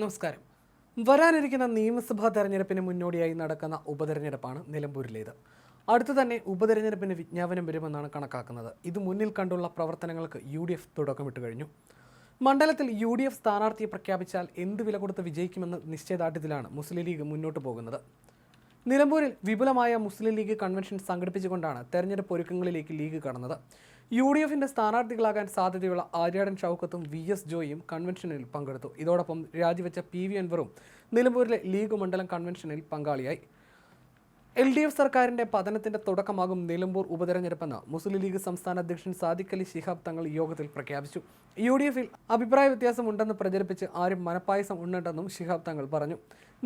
നമസ്കാരം. വരാനിരിക്കുന്ന നിയമസഭാ തെരഞ്ഞെടുപ്പിന് മുന്നോടിയായി നടക്കുന്ന ഉപതെരഞ്ഞെടുപ്പാണ് നിലമ്പൂരിലേത്. അടുത്തു തന്നെ ഉപതെരഞ്ഞെടുപ്പിന് വിജ്ഞാപനം വരുമെന്നാണ് കണക്കാക്കുന്നത്. ഇത് മുന്നിൽ കണ്ടുള്ള പ്രവർത്തനങ്ങൾക്ക് യു ഡി എഫ് തുടക്കമിട്ട് കഴിഞ്ഞു. മണ്ഡലത്തിൽ യു ഡി എഫ് സ്ഥാനാർത്ഥിയെ പ്രഖ്യാപിച്ചാൽ എന്ത് വില കൊടുത്ത് വിജയിക്കുമെന്ന നിശ്ചയദാർഢ്യത്തിലാണ് മുസ്ലിം ലീഗ് മുന്നോട്ട് പോകുന്നത്. നിലമ്പൂരിൽ വിപുലമായ മുസ്ലിം ലീഗ് കൺവെൻഷൻ സംഘടിപ്പിച്ചുകൊണ്ടാണ് തെരഞ്ഞെടുപ്പ് ഒരുക്കങ്ങളിലേക്ക് ലീഗ് കടന്നത്. യു ഡി എഫിന്റെ സ്ഥാനാർത്ഥികളാകാൻ സാധ്യതയുള്ള ആര്യാടൻ ഷൗക്കത്തും വി എസ് ജോയിയും കൺവെൻഷനിൽ പങ്കെടുത്തു. ഇതോടൊപ്പം രാജിവെച്ച പി വി അൻവറും നിലമ്പൂരിലെ ലീഗ് മണ്ഡലം കൺവെൻഷനിൽ പങ്കാളിയായി. എൽ ഡി എഫ് സർക്കാരിന്റെ പതനത്തിന്റെ തുടക്കമാകും നിലമ്പൂർ ഉപതെരഞ്ഞെടുപ്പെന്ന് മുസ്ലിം ലീഗ് സംസ്ഥാന അധ്യക്ഷൻ സാദിഖ് അലി ശിഹാബ് തങ്ങൾ യോഗത്തിൽ പ്രഖ്യാപിച്ചു. യു ഡി എഫിൽ അഭിപ്രായ വ്യത്യാസം ഉണ്ടെന്ന് പ്രചരിപ്പിച്ച് ആരും മനപ്പായസം ഉണ്ടെന്നും ശിഹാബ് തങ്ങൾ പറഞ്ഞു.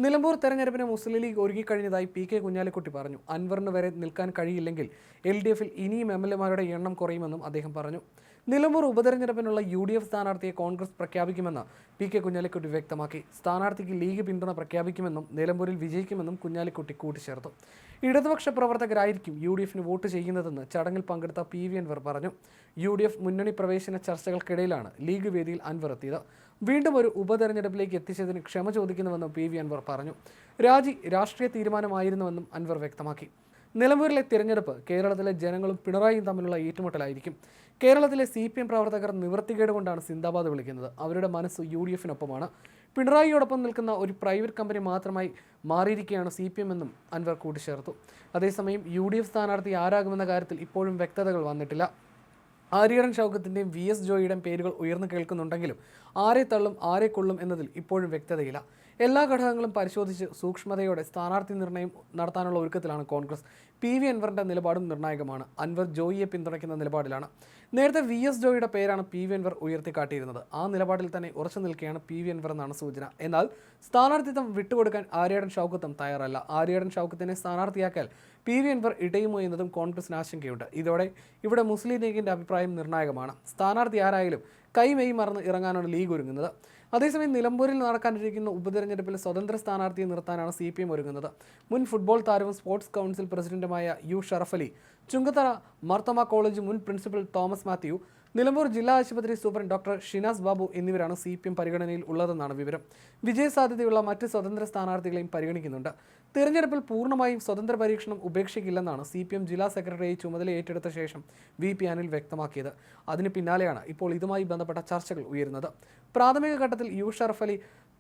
നിലമ്പൂർ തെരഞ്ഞെടുപ്പിന് മുസ്ലിം ലീഗ് ഒരുങ്ങിക്കഴിഞ്ഞതായി പി കെ കുഞ്ഞാലിക്കുട്ടി പറഞ്ഞു. അൻവറിന് വരെ നിൽക്കാൻ കഴിയില്ലെങ്കിൽ എൽ ഡി എഫിൽ ഇനിയും എം എൽ എമാരുടെ എണ്ണം കുറയുമെന്നും അദ്ദേഹം പറഞ്ഞു. നിലമ്പൂർ ഉപതെരഞ്ഞെടുപ്പിനുള്ള യു ഡി എഫ് സ്ഥാനാർത്ഥിയെ കോൺഗ്രസ് പ്രഖ്യാപിക്കുമെന്ന് പി കെ കുഞ്ഞാലിക്കുട്ടി വ്യക്തമാക്കി. സ്ഥാനാർത്ഥിക്ക് ലീഗ് പിന്തുണ പ്രഖ്യാപിക്കുമെന്നും നിലമ്പൂരിൽ വിജയിക്കുമെന്നും കുഞ്ഞാലിക്കുട്ടി കൂട്ടിച്ചേർത്തു. ഇടതുപക്ഷ പ്രവർത്തകരായിരിക്കും യു ഡി എഫിന് വോട്ട് ചെയ്യുന്നതെന്ന് ചടങ്ങിൽ പങ്കെടുത്ത പി വി അൻവർ പറഞ്ഞു. യു ഡി എഫ് മുന്നണി പ്രവേശന ചർച്ചകൾക്കിടയിലാണ് ലീഗ് വേദിയിൽ അൻവർ എത്തിയത്. വീണ്ടും ഒരു ഉപതെരഞ്ഞെടുപ്പിലേക്ക് എത്തിച്ചതിന് ക്ഷമ ചോദിക്കുന്നുവെന്നും പി വി അൻവർ പറഞ്ഞു. രാജി രാഷ്ട്രീയ തീരുമാനമായിരുന്നുവെന്നും അൻവർ വ്യക്തമാക്കി. നിലമ്പൂരിലെ തിരഞ്ഞെടുപ്പ് കേരളത്തിലെ ജനങ്ങളും പിണറായിയും തമ്മിലുള്ള ഏറ്റുമുട്ടലായിരിക്കും. കേരളത്തിലെ സി പി എം പ്രവർത്തകർ നിവൃത്തികേട് കൊണ്ടാണ് സിന്ദാബാദ് വിളിക്കുന്നത്. അവരുടെ മനസ്സ് യു ഡി എഫിനൊപ്പമാണ്. പിണറായിയോടൊപ്പം നിൽക്കുന്ന ഒരു പ്രൈവറ്റ് കമ്പനി മാത്രമായി മാറിയിരിക്കുകയാണ് സി പി എം എന്നും അൻവർ കൂട്ടിച്ചേർത്തു. അതേസമയം യു ഡി എഫ് സ്ഥാനാർത്ഥി ആരാകുമെന്ന കാര്യത്തിൽ ഇപ്പോഴും വ്യക്തതകൾ വന്നിട്ടില്ല. ആര്യടൻ ഷൗക്കത്തിന്റെയും വി എസ് ജോയിയുടെയും പേരുകൾ ഉയർന്നു കേൾക്കുന്നുണ്ടെങ്കിലും ആരെ തള്ളും ആരെ കൊള്ളും എന്നതിൽ ഇപ്പോഴും വ്യക്തതയില്ല. എല്ലാ ഘടകങ്ങളും പരിശോധിച്ച് സൂക്ഷ്മതയോടെ സ്ഥാനാർത്ഥി നിർണയം നടത്താനുള്ള ഒരുക്കത്തിലാണ് കോൺഗ്രസ്. പി വി അൻവറിന്റെ നിലപാടും നിർണായകമാണ്. അൻവർ ജോയിയെ പിന്തുണയ്ക്കുന്ന നിലപാടിലാണ്. നേരത്തെ വി എസ് ജോയിയുടെ പേരാണ് പി വി അൻവർ ഉയർത്തിക്കാട്ടിയിരുന്നത്. ആ നിലപാടിൽ തന്നെ ഉറച്ചു നിൽക്കുകയാണ് പി വി അൻവർ എന്നാണ് സൂചന. എന്നാൽ സ്ഥാനാർത്ഥിത്വം വിട്ടുകൊടുക്കാൻ ആര്യാടൻ ഷൗക്കത്തും തയ്യാറല്ല. ആര്യാടൻ ഷൗക്കത്തിനെ സ്ഥാനാർത്ഥിയാക്കിയാൽ പി വി അൻവർ ഇടയുമോ എന്നതും കോൺഗ്രസിന് ആശങ്കയുണ്ട്. ഇതോടെ ഇവിടെ മുസ്ലിം ലീഗിന്റെ അഭിപ്രായം നിർണായകമാണ്. സ്ഥാനാർത്ഥി ആരായാലും കൈമെയ് മറന്ന് ഇറങ്ങാനാണ് ലീഗ് ഒരുങ്ങുന്നത്. അതേസമയം നിലമ്പൂരിൽ നടക്കാനിരിക്കുന്ന ഉപതെരഞ്ഞെടുപ്പിൽ സ്വതന്ത്ര സ്ഥാനാർത്ഥിയെ നിർത്താനാണ് സി പി എം ഒരുങ്ങുന്നത്. മുൻ ഫുട്ബോൾ താരവും സ്പോർട്സ് കൗൺസിൽ പ്രസിഡന്റുമായ യു ഷറഫലി ചുങ്കത്തറ മർത്തമ കോളേജ് മുൻ പ്രിൻസിപ്പൽ തോമസ് മാത്യു നിലമ്പൂർ ജില്ലാ ആശുപത്രി സൂപ്രണ്ട് ഡോക്ടർ ഷിനാസ് ബാബു എന്നിവരാണ് സി പി എം പരിഗണനയിൽ ഉള്ളതെന്നാണ് വിവരം. വിജയസാധ്യതയുള്ള മറ്റ് സ്വതന്ത്ര സ്ഥാനാർത്ഥികളെയും പരിഗണിക്കുന്നുണ്ട്. തിരഞ്ഞെടുപ്പിൽ പൂർണമായും സ്വതന്ത്ര പരീക്ഷണം ഉപേക്ഷിക്കില്ലെന്നാണ് സി പി എം ജില്ലാ സെക്രട്ടറിയെ ചുമതല ഏറ്റെടുത്ത ശേഷം വി പി അനിൽ വ്യക്തമാക്കിയത്. അതിന് പിന്നാലെയാണ് ഇപ്പോൾ ഇതുമായി ബന്ധപ്പെട്ട ചർച്ചകൾ ഉയരുന്നത്. പ്രാഥമിക ഘട്ടത്തിൽ യു ഷറഫ് അലി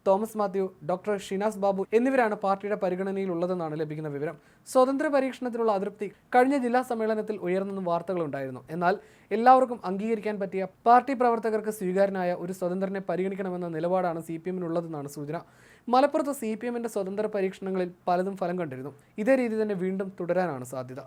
തോമസ് മാത്യു ഡോക്ടർ ഷിനാസ് ബാബു എന്നിവരാണ് പാർട്ടിയുടെ പരിഗണനയിലുള്ളതെന്നാണ് ലഭിക്കുന്ന വിവരം. സ്വതന്ത്ര പരീക്ഷണത്തിലുള്ള അതൃപ്തി കഴിഞ്ഞ ജില്ലാ സമ്മേളനത്തിൽ ഉയർന്നെന്നും വാർത്തകളുണ്ടായിരുന്നു. എന്നാൽ എല്ലാവർക്കും അംഗീകരിക്കാൻ പറ്റിയ പാർട്ടി പ്രവർത്തകർക്ക് സ്വീകാര്യനായ ഒരു സ്വതന്ത്രനെ പരിഗണിക്കണമെന്ന നിലപാടാണ് സി പി എമ്മിനുള്ളതെന്നാണ് സൂചന. മലപ്പുറത്ത് സി പി എമ്മിന്റെ സ്വതന്ത്ര പരീക്ഷണങ്ങളിൽ പലതും ഫലം കണ്ടിരുന്നു. ഇതേ രീതി തന്നെ വീണ്ടും തുടരാനാണ് സാധ്യത.